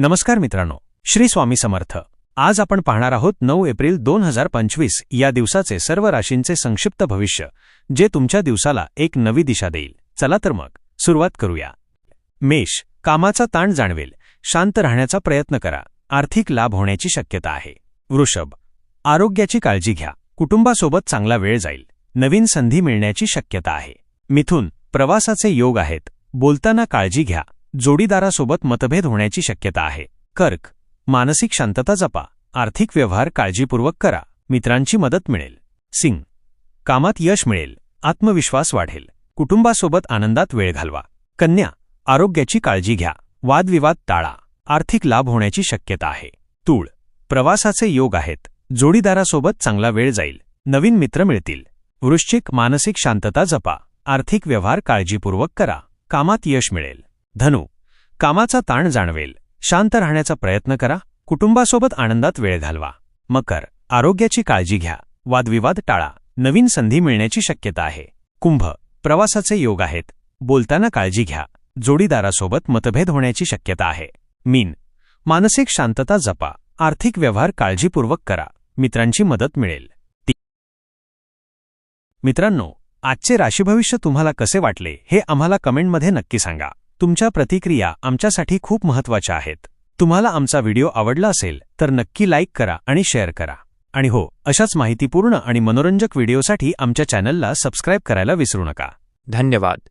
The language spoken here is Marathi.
नमस्कार मित्रांनो श्री स्वामी समर्थ. आज आपण पाहणार आहोत नऊ एप्रिल दोन हजार पंचवीस या दिवसाचे सर्व राशींचे संक्षिप्त भविष्य जे तुमच्या दिवसाला एक नवी दिशा देईल. चला तर मग सुरुवात करूया. मेष कामाचा ताण जाणवेल. शांत राहण्याचा प्रयत्न करा. आर्थिक लाभ होण्याची शक्यता आहे. वृषभ आरोग्याची काळजी घ्या. कुटुंबासोबत चांगला वेळ जाईल. नवीन संधी मिळण्याची शक्यता आहे. मिथुन प्रवासाचे योग आहेत. बोलताना काळजी घ्या. जोडीदारासोबत मतभेद होण्याची शक्यता आहे. कर्क मानसिक शांतता जपा. आर्थिक व्यवहार काळजीपूर्वक करा. मित्रांची मदत मिळेल. सिंग कामात यश मिळेल. आत्मविश्वास वाढेल. कुटुंबासोबत आनंदात वेळ घालवा. कन्या आरोग्याची काळजी घ्या. वादविवाद टाळा. आर्थिक लाभ होण्याची शक्यता आहे. तूळ प्रवासाचे योग आहेत. जोडीदारासोबत चांगला वेळ जाईल. नवीन मित्र मिळतील. वृश्चिक मानसिक शांतता जपा. आर्थिक व्यवहार काळजीपूर्वक करा. कामात यश मिळेल. धनु कामाचा ताण जाणवेल. शांत राहण्याचा प्रयत्न करा. कुटुंबासोबत आनंदात वेळ घालवा. मकर आरोग्याची काळजी घ्या. वादविवाद टाळा. नवीन संधी मिळण्याची शक्यता आहे. कुंभ प्रवासाचे योग आहेत. बोलताना काळजी घ्या. जोडीदारासोबत मतभेद होण्याची शक्यता आहे. मीन मानसिक शांतता जपा. आर्थिक व्यवहार काळजीपूर्वक करा. मित्रांची मदत मिळेल. मित्रांनो आजचे राशीभविष्य तुम्हाला कसे वाटले हे आम्हाला कमेंटमध्ये नक्की सांगा. तुमच्या प्रतिक्रिया आमच्यासाठी खूप महत्त्वाच्या आहेत. तुम्हाला आमचा व्हिडिओ आवडला असेल तर नक्की लाईक करा आणि शेअर करा. आणि हो अशाच माहितीपूर्ण आणि मनोरंजक व्हिडिओसाठी आमच्या चॅनलला सबस्क्राईब करायला विसरू नका. धन्यवाद.